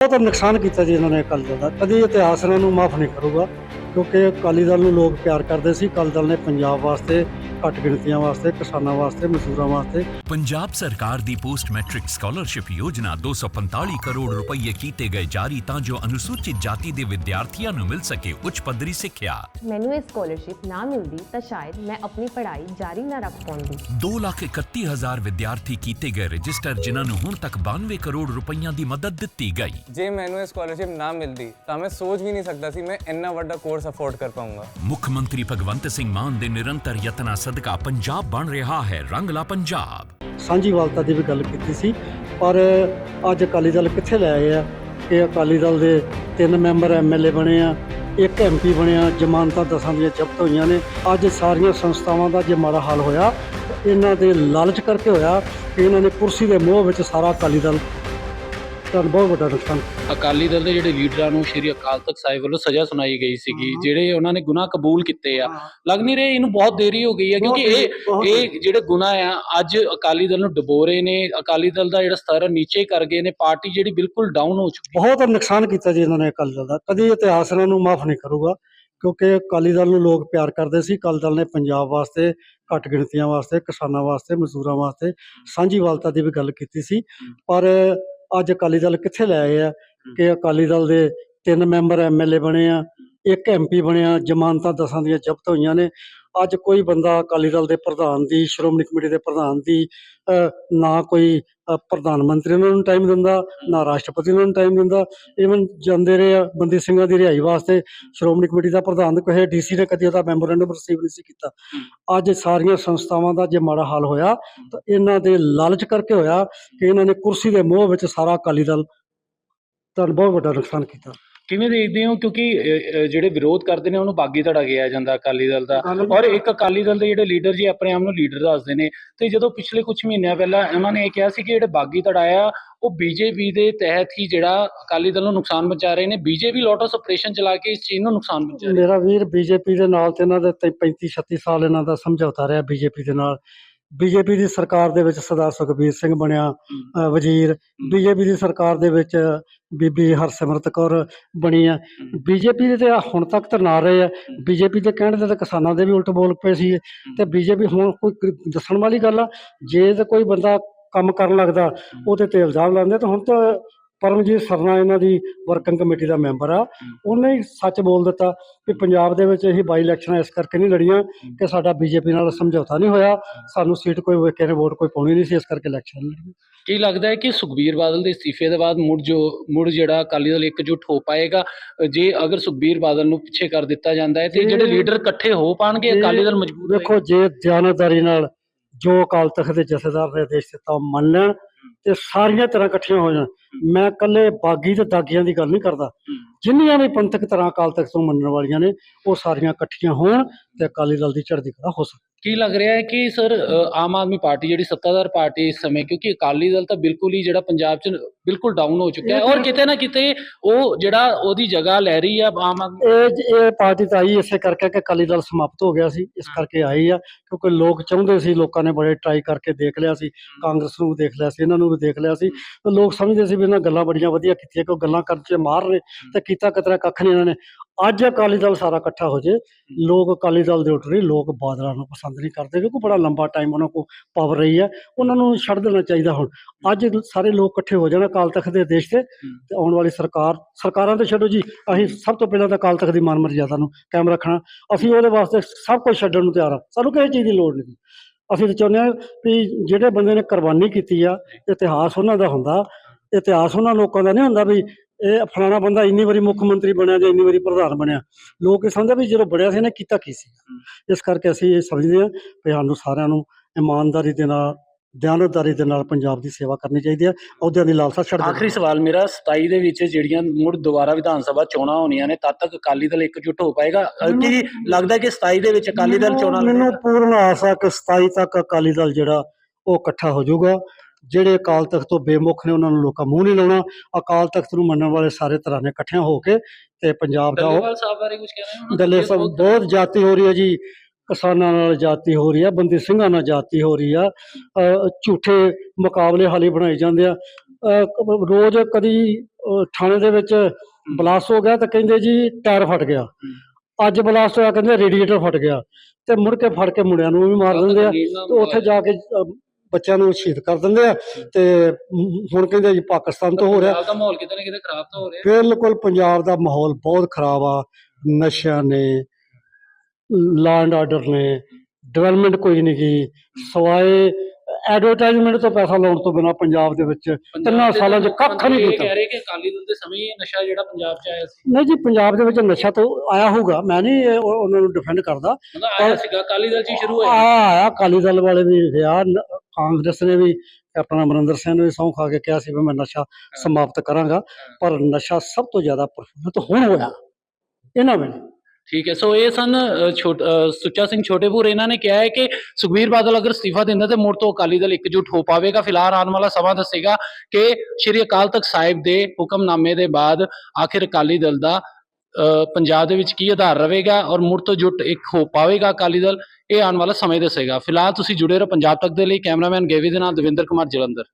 ਬਹੁਤ ਨੁਕਸਾਨ ਕੀਤਾ ਜੀ ਇਹਨਾਂ ਨੇ ਅਕਾਲੀ ਦਲ ਦਾ। ਕਦੀ ਇਤਿਹਾਸ ਇਹਨਾਂ ਨੂੰ ਮਾਫ ਨਹੀਂ ਕਰੂਗਾ, ਕਿਉਂਕਿ ਅਕਾਲੀ ਦਲ ਨੂੰ ਲੋਕ ਪਿਆਰ ਕਰਦੇ ਸੀ। ਅਕਾਲੀ ਦਲ ਨੇ ਪੰਜਾਬ ਵਾਸਤੇ ਘੱਟ ਗਿਣਤੀਆਂ ਵਾਸਤੇ ਕਿਸਾਨਾਂ ਵਾਸਤੇ ਮਜ਼ਦੂਰਾਂ ਵਾਸਤੇ। ਪੰਜਾਬ ਸਰਕਾਰ ਦੀ ਪੋਸਟ ਮੈਟ੍ਰਿਕ ਸਕਾਲਰਸ਼ਿਪ ਯੋਜਨਾ 245 ਕਰੋੜ ਰੁਪਏ ਕੀਤੇ ਗਏ ਜਾਰੀ ਤਾਂ ਜੋ ਅਨੁਸੂਚਿਤ ਜਾਤੀ ਦੇ ਵਿਦਿਆਰਥੀਆਂ ਨੂੰ ਮਿਲ ਸਕੇ ਉੱਚ ਪੱਧਰੀ ਸਿੱਖਿਆ। ਮੈਨੂੰ ਇਹ ਸਕਾਲਰਸ਼ਿਪ ਨਾ ਮਿਲਦੀ ਤਾਂ ਸ਼ਾਇਦ ਮੈਂ ਆਪਣੀ ਪੜ੍ਹਾਈ ਜਾਰੀ ਨਾ ਰੱਖ ਪਾਉਂਦੀ 231000 ਵਿਦਿਆਰਥੀ ਕੀਤੇ ਗਏ ਰਜਿਸਟਰ ਜਿਨ੍ਹਾਂ ਨੂੰ ਹੁਣ ਤੱਕ 92 ਕਰੋੜ ਰੁਪਈਆਂ ਦੀ ਮਦਦ ਦਿੱਤੀ ਗਈ। ਜੇ ਮੈਨੂੰ ਇਹ ਸਕਾਲਰਸ਼ਿਪ ਨਾ ਮਿਲਦੀ ਤਾਂ ਮੈਂ ਸੋਚ ਵੀ ਨਹੀਂ ਸਕਦਾ ਸੀ ਮੈਂ ਇੰਨਾ ਵੱਡਾ ਕੋਰਸ ਅਫੋਰਡ ਕਰ ਪਾਉਂਗਾ ਮੁੱਖ ਮੰਤਰੀ ਭਗਵੰਤ ਸਿੰਘ ਮਾਨ ਦੇ ਨਿਰੰਤਰ ਯਤਨਾਂ ਸਦਕਾ ਪੰਜਾਬ ਬਣ ਰਿਹਾ ਹੈ, ਰੰਗਲਾ ਪੰਜਾਬ। ਸਾਂਝੀਵਾਲਤਾ ਦੀ ਵੀ ਗੱਲ ਕੀਤੀ ਸੀ, ਪਰ ਅੱਜ ਅਕਾਲੀ ਦਲ ਕਿੱਥੇ ਲੈ ਆਏ ਆ? ਕਿ ਅਕਾਲੀ ਦਲ ਦੇ ਤਿੰਨ ਮੈਂਬਰ ਐਮਐਲਏ ਬਣੇ ਆ, ਇੱਕ ਐਮਪੀ ਬਣਿਆ ਜ਼ਮਾਨਤਾਂ ਦਸਾਂ ਦੀਆਂ ਜ਼ਬਤ ਹੋਈਆਂ ਨੇ। ਅੱਜ ਸਾਰੀਆਂ ਸੰਸਥਾਵਾਂ ਦਾ ਜੇ ਮਾੜਾ ਹਾਲ ਹੋਇਆ, ਇਹਨਾਂ ਦੇ ਲਾਲਚ ਕਰਕੇ ਹੋਇਆ ਕਿ ਇਹਨਾਂ ਨੇ ਕੁਰਸੀ ਦੇ ਮੋਹ ਵਿੱਚ ਸਾਰਾ ਅਕਾਲੀ ਦਲ ਦਾ ਬਹੁਤ ਵੱਡਾ ਨੁਕਸਾਨ। ਅਕਾਲੀ ਦਲ ਦੇ ਜਿਹੜੇ ਲੀਡਰਾਂ ਨੂੰ ਸ਼੍ਰੀ ਅਕਾਲ ਤਖਤ ਸਾਹਿਬ ਵੱਲੋਂ ਸਜ਼ਾ ਸੁਣਾਈ ਗਈ ਸੀਗੀ ਜਿਹੜੇ ਉਹਨਾਂ ਨੇ ਗੁਨਾਹ ਕਬੂਲ ਕੀਤੇ ਆ। ਲੱਗ ਨਹੀਂ ਰਿਹਾ ਇਹਨੂੰ ਬਹੁਤ ਦੇਰੀ ਹੋ ਗਈ ਹੈ ਕਿਉਂਕਿ ਇਹ ਇਹ ਜਿਹੜੇ ਗੁਨਾਹ ਆ ਅੱਜ ਅਕਾਲੀ ਦਲ ਨੂੰ ਡੁਬੋ ਰਹੇ ਨੇ ਅਕਾਲੀ ਦਲ ਦਾ ਜਿਹੜਾ ਸਤਰ ਨੀਚੇ ਕਰ ਗਏ ਨੇ ਪਾਰਟੀ ਜਿਹੜੀ ਬਿਲਕੁਲ ਡਾਊਨ ਹੋ ਚੁੱਕੀ ਬਹੁਤ ਨੁਕਸਾਨ ਕੀਤਾ ਜੀ ਇਹਨਾਂ ਨੇ ਅਕਾਲੀ ਦਲ ਦਾ। ਕਦੀ ਇਤਿਹਾਸ ਇਹਨਾਂ ਨੂੰ ਮਾਫ ਨਹੀਂ ਕਰੂਗਾ ਕਿਉਂਕਿ ਅਕਾਲੀ ਦਲ ਨੂੰ ਲੋਕ ਪਿਆਰ ਕਰਦੇ ਸੀ। ਅਕਾਲੀ ਦਲ ਨੇ ਪੰਜਾਬ ਵਾਸਤੇ ਘੱਟ ਗਿਣਤੀਆਂ ਵਾਸਤੇ ਕਿਸਾਨਾਂ ਵਾਸਤੇ ਮਜ਼ਦੂਰਾਂ ਵਾਸਤੇ ਸਾਂਝੀਵਾਲਤਾ ਦੀ ਵੀ ਗੱਲ ਕੀਤੀ ਸੀ। ਪਰ ਅੱਜ ਅਕਾਲੀ ਦਲ ਕਿੱਥੇ ਲੈ ਆਏ ਆ? ਕਿ ਅਕਾਲੀ ਦਲ ਦੇ ਤਿੰਨ ਮੈਂਬਰ ਐਮਐਲਏ ਬਣੇ ਆ ਇੱਕ ਐਮਪੀ ਬਣਿਆ ਜ਼ਮਾਨਤਾਂ ਦਸਾਂ ਦੀਆਂ ਜ਼ਬਤ ਹੋਈਆਂ ਨੇ। ਅੱਜ ਕੋਈ ਬੰਦਾ ਅਕਾਲੀ ਦਲ ਦੇ ਪ੍ਰਧਾਨ ਦੀ, ਸ਼੍ਰੋਮਣੀ ਕਮੇਟੀ ਦੇ ਪ੍ਰਧਾਨ ਦੀ ਨਾ ਕੋਈ ਪ੍ਰਧਾਨ ਮੰਤਰੀ ਉਹਨਾਂ ਨੂੰ ਟਾਈਮ ਦਿੰਦਾ, ਨਾ ਰਾਸ਼ਟਰਪਤੀ ਉਹਨਾਂ ਨੂੰ ਟਾਈਮ ਦਿੰਦਾ। ਇਵਨ ਜਾਂਦੇ ਰਹੇ ਆ ਬੰਦੀ ਸਿੰਘਾਂ ਦੀ ਰਿਹਾਈ ਵਾਸਤੇ, ਸ਼੍ਰੋਮਣੀ ਕਮੇਟੀ ਦਾ ਪ੍ਰਧਾਨ ਕੋਈ ਡੀਸੀ ਨੇ ਕਦੀ ਉਹਦਾ ਮੈਮੋਰੈਂਡਮ ਰਿਸੀਵ ਨਹੀਂ ਸੀ ਕੀਤਾ। ਅੱਜ ਸਾਰੀਆਂ ਸੰਸਥਾਵਾਂ ਦਾ ਜੇ ਮਾੜਾ ਹਾਲ ਹੋਇਆ, ਤਾਂ ਇਹਨਾਂ ਦੇ ਲਾਲਚ ਕਰਕੇ ਹੋਇਆ ਕਿ ਇਹਨਾਂ ਨੇ ਕੁਰਸੀ ਦੇ ਮੋਹ ਵਿੱਚ ਸਾਰਾ ਅਕਾਲੀ ਦਲ ਦਾ ਬਹੁਤ ਵੱਡਾ ਨੁਕਸਾਨ ਕੀਤਾ। ਕਿਵੇਂ ਦੇਖਦੇ ਹੋ? ਕਿਉਂਕਿ ਅ, ਅ, ਜਿਹੜੇ ਵਿਰੋਧ ਕਰਦੇ ਨੇ ਉਹਨੂੰ ਬਾਗੀ ਧੜਾ ਗਿਆ ਜਾਂਦਾ ਅਕਾਲੀ ਦਲ ਦਾ। ਔਰ ਇੱਕ ਅਕਾਲੀ ਦਲ ਦੇ ਜਿਹੜੇ ਲੀਡਰ ਜੀ ਆਪਣੇ ਆਪ ਨੂੰ ਲੀਡਰ ਦੱਸਦੇ ਨੇ। ਤੇ ਜਦੋਂ ਪਿਛਲੇ ਕੁਝ ਮਹੀਨਿਆਂ ਪਹਿਲਾਂ ਉਹਨਾਂ ਨੇ ਇਹ ਕਿਹਾ ਸੀ ਕਿ ਜਿਹੜੇ ਬਾਗੀ ਧੜਾ ਆ ਉਹ ਬੀਜੇਪੀ ਦੇ ਤਹਿਤ ਹੀ ਜਿਹੜਾ ਅਕਾਲੀ ਦਲ ਨੂੰ ਨੁਕਸਾਨ ਪਹੁੰਚਾ ਰਹੇ ਨੇ। ਬੀਜੇਪੀ ਲੋਟਸ ਆਪਰੇਸ਼ਨ ਚਲਾ ਕੇ ਇਸ ਚੀਜ਼ ਨੂੰ ਨੁਕਸਾਨ ਪਹੁੰਚਾ ਰਹੀ ਹੈ ਮੇਰਾ ਵੀਰ ਬੀਜੇਪੀ ਦੇ ਨਾਲ ਤੇ ਇਹਨਾਂ ਦੇ 35 36 ਸਾਲ ਇਹਨਾਂ ਦਾ ਸਮਝੌਤਾ ਰਿਹਾ ਬੀਜੇਪੀ ਦੇ ਨਾਲ। ਬੀਜੇਪੀ ਦੀ ਸਰਕਾਰ ਦੇ ਵਿੱਚ ਸਰਦਾਰ ਸੁਖਬੀਰ ਸਿੰਘ ਬਣਿਆ ਅ, ਵਜ਼ੀਰ। ਬੀਜੇਪੀ ਦੀ ਸਰਕਾਰ ਦੇ ਵਿੱਚ ਬੀਬੀ ਹਰਸਿਮਰਤ ਕੌਰ ਬਣੀ ਆ। ਬੀਜੇਪੀ ਦੇ ਤੇ ਹੁਣ ਤੱਕ ਤਾਂ ਨਾ ਰਹੇ ਆ। ਬੀਜੇਪੀ ਦੇ ਕਹਿਣ ਦੇ ਤਾਂ ਕਿਸਾਨਾਂ ਦੇ ਵੀ ਉਲਟ ਬੋਲ ਪਏ ਸੀ। ਤੇ ਬੀਜੇਪੀ ਹੁਣ ਕੋਈ ਕ- ਦੱਸਣ ਵਾਲੀ ਗੱਲ ਆ ਜੇ ਤਾਂ ਕੋਈ ਬੰਦਾ ਕੰਮ ਕਰਨ ਲੱਗਦਾ ਉਹਦੇ ਤੇ ਇਲਜ਼ਾਮ ਲਾਉਂਦੇ ਤਾਂ ਹੁਣ ਤਾਂ ਪਰਮਜੀਤ ਸਰਨਾ ਇਹਨਾਂ ਦੀ ਵਰਕਿੰਗ ਕਮੇਟੀ ਦਾ ਮੈਂਬਰ ਆ। ਉਹਨੇ ਹੀ ਸੱਚ ਬੋਲ ਦਿੱਤਾ ਕਿ ਪੰਜਾਬ ਦੇ ਵਿੱਚ ਅਸੀਂ ਬਾਈ ਇਲੈਕਸ਼ਨਾਂ ਇਸ ਕਰਕੇ ਨਹੀਂ ਲੜੀਆਂ ਕਿ ਸਾਡਾ ਬੀਜੇਪੀ ਨਾਲ ਸਮਝੌਤਾ ਨਹੀਂ ਹੋਇਆ। ਸਾਨੂੰ ਸੀਟ ਕੋਈ ਵੇਖੇ ਨੇ ਵੋਟ ਕੋਈ ਪਾਉਣੀ ਨਹੀਂ ਸੀ ਇਸ ਕਰਕੇ ਇਲੈਕਸ਼ਨ ਲੜੀ। ਕੀ ਲੱਗਦਾ ਹੈ ਕਿ ਸੁਖਬੀਰ ਬਾਦਲ ਦੇ ਅਸਤੀਫੇ ਦੇ ਬਾਅਦ ਮੁੜ ਜੋ ਮੁੜ ਜਿਹੜਾ ਅਕਾਲੀ ਦਲ ਇਕਜੁੱਟ ਹੋ ਪਾਏਗਾ ਜੇ ਅਗਰ ਸੁਖਬੀਰ ਬਾਦਲ ਨੂੰ ਪਿੱਛੇ ਕਰ ਦਿੱਤਾ ਜਾਂਦਾ ਹੈ ਤੇ ਜਿਹੜੇ ਲੀਡਰ ਇਕੱਠੇ ਹੋ ਪਾਣਗੇ ਅਕਾਲੀ ਦਲ ਮਜ਼ਬੂਤ ਵੇਖੋ ਜੇ ਦਿਆਨਤਦਾਰੀ ਨਾਲ ਜੋ ਅਕਾਲ ਤਖਤ ਦੇ ਜਥੇਦਾਰ ਨੇ ਆਦੇਸ਼ ਦਿੱਤਾ ਮੰਨ ਲੈਣ। ਤੇ ਸਾਰੀਆਂ ਤਰ੍ਹਾਂ ਇਕੱਠੀਆਂ ਹੋ ਜਾਣ। ਮੈਂ ਇਕੱਲੇ ਬਾਗੀ ਤੇ ਦਾਗੀਆਂ ਦੀ ਗੱਲ ਨਹੀਂ ਕਰਦਾ। ਜਿੰਨੀਆਂ ਵੀ ਪੰਥਕ ਤਰ੍ਹਾਂ ਅਕਾਲ ਤਖਤ ਤੋਂ ਮੰਨਣ ਵਾਲੀਆਂ ਨੇ ਉਹ ਸਾਰੀਆਂ ਇਕੱਠੀਆਂ ਹੋਣ ਤੇ ਅਕਾਲੀ ਦਲ ਦੀ ਚੜ੍ਹਦੀ ਕਲਾ ਹੋ ਸਕੇ। ਕੀ ਲੱਗ ਰਿਹਾ ਹੈ ਕਿ ਸਰ ਆਮ ਆਦਮੀ ਪਾਰਟੀ ਜਿਹੜੀ ਸੱਤਾਧਾਰ ਪਾਰਟੀ ਇਸ ਸਮੇਂ ਕਿਉਂਕਿ ਅਕਾਲੀ ਦਲ ਤਾਂ ਬਿਲਕੁਲ ਹੀ ਜਿਹੜਾ ਪੰਜਾਬ 'ਚ ਬਿਲਕੁਲ ਡਾਊਨ ਹੋ ਚੁੱਕਾ ਹੈ। ਔਰ ਕਿਤੇ ਨਾ ਕਿਤੇ ਉਹ ਜਿਹੜਾ ਉਹਦੀ ਜਗ੍ਹਾ ਲੈ ਰਹੀ ਆ ਆਮ ਆਦਮੀ ਇਹ ਇਹ ਪਾਰਟੀ ਤਾਂ ਆਈ ਇਸੇ ਕਰਕੇ ਕਿ ਅਕਾਲੀ ਦਲ ਸਮਾਪਤ ਹੋ ਗਿਆ ਸੀ ਇਸ ਕਰਕੇ ਆਈ ਆ ਕਿਉਂਕਿ ਲੋਕ ਚਾਹੁੰਦੇ ਸੀ ਲੋਕਾਂ ਨੇ ਬੜੇ ਟਰਾਈ ਕਰਕੇ ਦੇਖ ਲਿਆ ਸੀ ਕਾਂਗਰਸ ਨੂੰ ਦੇਖ ਲਿਆ ਸੀ ਇਹਨਾਂ ਨੂੰ ਵੀ ਦੇਖ ਲਿਆ ਸੀ। ਤੇ ਲੋਕ ਸਮਝਦੇ ਸੀ ਵੀ ਇਹਨਾਂ ਗੱਲਾਂ ਬੜੀਆਂ ਵਧੀਆ ਕੀਤੀਆਂ ਕਿ ਉਹ ਗੱਲਾਂ ਕਰਨ 'ਚ ਮਾਰ ਨੇ ਤੇ ਕੀਤਾ ਕਤਰਾ ਕੱਖ ਨਹੀਂ ਇਹਨਾਂ ਨੇ। ਅੱਜ ਅਕਾਲੀ ਦਲ ਸਾਰਾ ਇਕੱਠਾ ਹੋ ਜੇ ਲੋਕ ਅਕਾਲੀ ਦਲ ਦੇ ਉੱਠ ਰਹੇ ਲੋਕ ਬਾਦਲਾਂ ਨੂੰ ਪਸੰਦ ਨਹੀਂ ਕਰਦੇ ਕਿਉਂਕਿ ਬੜਾ ਲੰਬਾ ਟਾਈਮ ਉਹਨਾਂ ਕੋਲ ਪਾਵਰ ਰਹੀ ਹੈ। ਉਹਨਾਂ ਨੂੰ ਛੱਡ ਦੇਣਾ ਚਾਹੀਦਾ ਹੁਣ। ਅੱਜ ਸਾਰੇ ਲੋਕ ਇਕੱਠੇ ਹੋ ਜਾਣ ਅਕਾਲ ਤਖਤ ਦੇ ਆਦੇਸ਼ ਤੇ ਤੇ ਆਉਣ ਵਾਲੀ ਸਰਕਾਰ ਸਰਕਾਰਾਂ ਤੇ ਛੱਡੋ ਜੀ। ਅਸੀਂ ਸਭ ਤੋਂ ਪਹਿਲਾਂ ਤਾਂ ਅਕਾਲ ਤਖਤ ਦੀ ਮਾਨ ਮਰਜ਼ਾਦਾ ਨੂੰ ਕਾਇਮ ਰੱਖਣਾ। ਅਸੀਂ ਉਹਦੇ ਵਾਸਤੇ ਸਭ ਕੁਝ ਛੱਡਣ ਨੂੰ ਤਿਆਰ ਆ ਸਾਨੂੰ ਕਿਸੇ ਚੀਜ਼ ਦੀ ਲੋੜ ਨਹੀਂ। ਅਸੀਂ ਤਾਂ ਚਾਹੁੰਦੇ ਹਾਂ ਵੀ ਜਿਹੜੇ ਬੰਦੇ ਨੇ ਕੁਰਬਾਨੀ ਕੀਤੀ ਆ ਇਤਿਹਾਸ ਉਹਨਾਂ ਦਾ ਹੁੰਦਾ। ਇਤਿਹਾਸ ਉਹਨਾਂ ਲੋਕਾਂ ਦਾ ਨਹੀਂ ਹੁੰਦਾ ਵੀ ਇਹ ਫਲਾਣਾ ਬੰਦਾ ਇੰਨੀ ਵਾਰੀ ਮੁੱਖ ਮੰਤਰੀ ਬਣਿਆ ਜਾਂ ਇੰਨੀ ਵਾਰੀ ਪ੍ਰਧਾਨ ਬਣਿਆ ਲੋਕ ਇਹ ਸਮਝਦੇ ਵੀ ਜਦੋਂ ਬੜਿਆ ਸੀ ਇਹਨੇ ਕੀਤਾ ਕੀ ਸੀ ਇਸ ਕਰਕੇ ਅਸੀਂ ਇਹ ਸਮਝਦੇ ਹਾਂ ਵੀ ਸਾਨੂੰ ਸਾਰਿਆਂ ਨੂੰ ਇਮਾਨਦਾਰੀ ਦੇ ਨਾਲ ਦਿਆਨਤਦਾਰੀ ਦੇ ਨਾਲ ਪੰਜਾਬ ਦੀ ਸੇਵਾ ਕਰਨੀ ਚਾਹੀਦੀ ਹੈ ਅਹੁਦਿਆਂ ਦੀ ਲਾਲਸਾ ਛੱਡ ਦੇਣੀ। ਆਖਰੀ ਸਵਾਲ ਮੇਰਾ 27 ਦੇ ਵਿੱਚ ਜਿਹੜੀਆਂ ਮੁੜ ਦੁਬਾਰਾ ਵਿਧਾਨ ਸਭਾ ਚੋਣਾਂ ਹੋਣੀਆਂ ਨੇ ਤਦ ਤੱਕ ਅਕਾਲੀ ਦਲ ਇਕਜੁੱਟ ਹੋ ਪਾਏਗਾ? ਕੀ ਲੱਗਦਾ ਕਿ 27 ਦੇ ਵਿੱਚ ਅਕਾਲੀ ਦਲ ਚੋਣਾਂ ਮੈਨੂੰ? ਪੂਰਨ ਆਸ ਆ ਕਿ 27 ਤੱਕ ਅਕਾਲੀ ਦਲ ਜਿਹੜਾ ਉਹ ਇਕੱਠਾ ਹੋ ਜਾਊਗਾ। ਜਿਹੜੇ ਅਕਾਲ ਤਖਤ ਤੋਂ ਬੇਮੁਖ ਨੇ ਉਹਨਾਂ ਨੂੰ ਲੋਕਾਂ ਮੂੰਹ ਨਹੀਂ ਲਾਉਣਾ। ਅਕਾਲ ਤਖਤ ਨੂੰ ਮੰਨਣ ਵਾਲੇ ਸਾਰੇ ਤਰ੍ਹਾਂ ਨੇ ਇਕੱਠਿਆਂ ਹੋ ਕੇ ਤੇ ਪੰਜਾਬ ਦਾ ਉਹ ਸਾਹਿਬ ਬਾਰੇ ਕੁਝ ਕਹਿਣਾ ਹੈ ਦੱਲੇ ਸਾਹਿਬ ਬਹੁਤ ਜਾਤੀ ਹੋ ਰਹੀ ਹੈ ਜੀ। ਕਿਸਾਨਾਂ ਨਾਲ ਜਾਤੀ ਹੋ ਰਹੀ ਆ ਬੰਦੀ ਸਿੰਘਾਂ ਨਾਲ ਜਾਤੀ ਹੋ ਰਹੀ ਆ। ਝੂਠੇ ਮੁਕਾਬਲੇ ਹਾਲੀ ਬਣਾਏ ਜਾਂਦੇ ਆ। ਰੋਜ਼ ਕਦੀ ਥਾਣੇ ਦੇ ਵਿੱਚ ਬਲਾਸਟ ਹੋ ਗਿਆ ਤਾਂ ਕਹਿੰਦੇ ਜੀ ਟਾਇਰ ਫਟ ਗਿਆ। ਅੱਜ ਬਲਾਸਟ ਹੋਇਆ ਕਹਿੰਦੇ ਰੇਡੀਏਟਰ ਫਟ ਗਿਆ। ਤੇ ਮੁੜ ਕੇ ਫੜ ਕੇ ਮੁੰਡਿਆਂ ਨੂੰ ਵੀ ਮਾਰ ਦਿੰਦੇ ਆ। ਤੇ ਉੱਥੇ ਜਾ ਕੇ ਬੱਚਿਆਂ ਨੂੰ ਸ਼ਹੀਦ ਕਰ ਦਿੰਦੇ ਆ ਤੇ ਹੁਣ ਕਹਿੰਦੇ ਜੀ ਪਾਕਿਸਤਾਨ ਤੋਂ ਹੋ ਰਿਹਾ। ਪੰਜਾਬ ਦਾ ਮਾਹੌਲ ਕਿਤੇ ਨਾ ਕਿਤੇ ਖਰਾਬ ਤਾਂ ਹੋ ਰਿਹਾ। ਬਿਲਕੁਲ ਪੰਜਾਬ ਦਾ ਮਾਹੌਲ ਬਹੁਤ ਖਰਾਬ ਆ। ਨਸ਼ਿਆਂ ਨੇ ਲਾ ਐਂਡ ਆਰਡਰ ਨੇ ਡਿਵੈਲਪਮੈਂਟ ਕੋਈ ਨਹੀਂ ਗਈ। ਸਵਾਏ ਐਡਵਰਟਾਈਜ਼ਮੈਂਟ ਤੋਂ ਪੈਸਾ ਲਾਉਣ ਤੋਂ ਬਿਨਾ ਪੰਜਾਬ ਦੇ ਵਿੱਚ ਤਿੰਨਾਂ ਸਾਲਾਂ 'ਚ ਕੱਖ ਨਹੀਂ ਇਹ ਕੀਤਾ। ਕਹਿ ਰਹੇ ਕਿ ਅਕਾਲੀ ਦਲ ਦੇ ਸਮੇਂ ਇਹ ਨਸ਼ਾ ਜਿਹੜਾ ਪੰਜਾਬ 'ਚ ਆਇਆ ਸੀ। ਨਹੀਂ ਜੀ ਪੰਜਾਬ ਦੇ ਵਿੱਚ ਨਸ਼ਾ ਤਾਂ ਆਇਆ ਹੋਊਗਾ। ਮੈਂ ਨਹੀਂ ਇਹ ਉਹ- ਉਹਨਾਂ ਨੂੰ ਡਿਫੈਂਡ ਕਰਦਾ। ਮਤਲਬ ਆਇਆ ਸੀਗਾ ਅਕਾਲੀ ਦਲ 'ਚ ਹੀ ਸ਼ੁਰੂ ਹੋਇਆ। ਆ ਆਇਆ ਅਕਾਲੀ ਦਲ ਵਾਲੇ ਵੀ ਰਿਹਾ। ਨ- ਕਾਂਗਰਸ ਨੇ ਵੀ ਕੈਪਟਨ ਅਮਰਿੰਦਰ ਸਿੰਘ ਨੇ ਵੀ ਸਹੁੰ ਖਾ ਕੇ ਕਿਹਾ ਸੀ ਵੀ ਮੈਂ ਨਸ਼ਾ ਸਮਾਪਤ ਕਰਾਂਗਾ ਪਰ ਨਸ਼ਾ ਸਭ ਤੋਂ ਜ਼ਿਆਦਾ ਪ੍ਰਫੁੱਲਤ ਹੁਣ ਹੋਇਆ ਇਹਨਾਂ ਵੇਲੇ। ਠੀਕ ਹੈ ਸੋ ਇਹ ਸਨ ਅ, ਸੁੱਚਾ ਸਿੰਘ ਛੋਟੇਪੁਰ ਇਹਨਾਂ ਨੇ ਕਿਹਾ ਹੈ ਕਿ ਸੁਖਬੀਰ ਬਾਦਲ ਅਗਰ ਅਸਤੀਫਾ ਦਿੰਦਾ ਤੇ ਮੁੜ ਤੋਂ ਅਕਾਲੀ ਦਲ ਇਕਜੁੱਟ ਹੋ ਪਾਵੇਗਾ। ਫਿਲਹਾਲ ਆਉਣ ਵਾਲਾ ਸਮਾਂ ਦੱਸੇਗਾ ਕਿ ਸ਼੍ਰੀ ਅਕਾਲ ਤਖਤ ਸਾਹਿਬ ਦੇ ਹੁਕਮਨਾਮੇ ਦੇ ਬਾਅਦ ਆਖਿਰ ਅਕਾਲੀ ਦਲ ਦਾ ਪੰਜਾਬ ਦੇ ਵਿੱਚ ਕੀ ਆਧਾਰ ਰਹੇਗਾ ਔਰ ਮੁੜ ਤੋਂ ਜੁੱਟ ਇੱਕ ਹੋ ਪਾਵੇਗਾ ਅਕਾਲੀ ਦਲ, ਇਹ ਆਉਣ ਵਾਲਾ ਸਮੇਂ ਦੱਸੇਗਾ। ਫਿਲਹਾਲ ਤੁਸੀਂ ਜੁੜੇ ਰਹੋ ਪੰਜਾਬ ਤੱਕ ਦੇ ਲਈ, ਕੈਮਰਾਮੈਨ ਗੇਵੀ ਦੇ ਨਾਲ ਦਵਿੰਦਰ ਕੁਮਾਰ ਜਲੰਧਰ।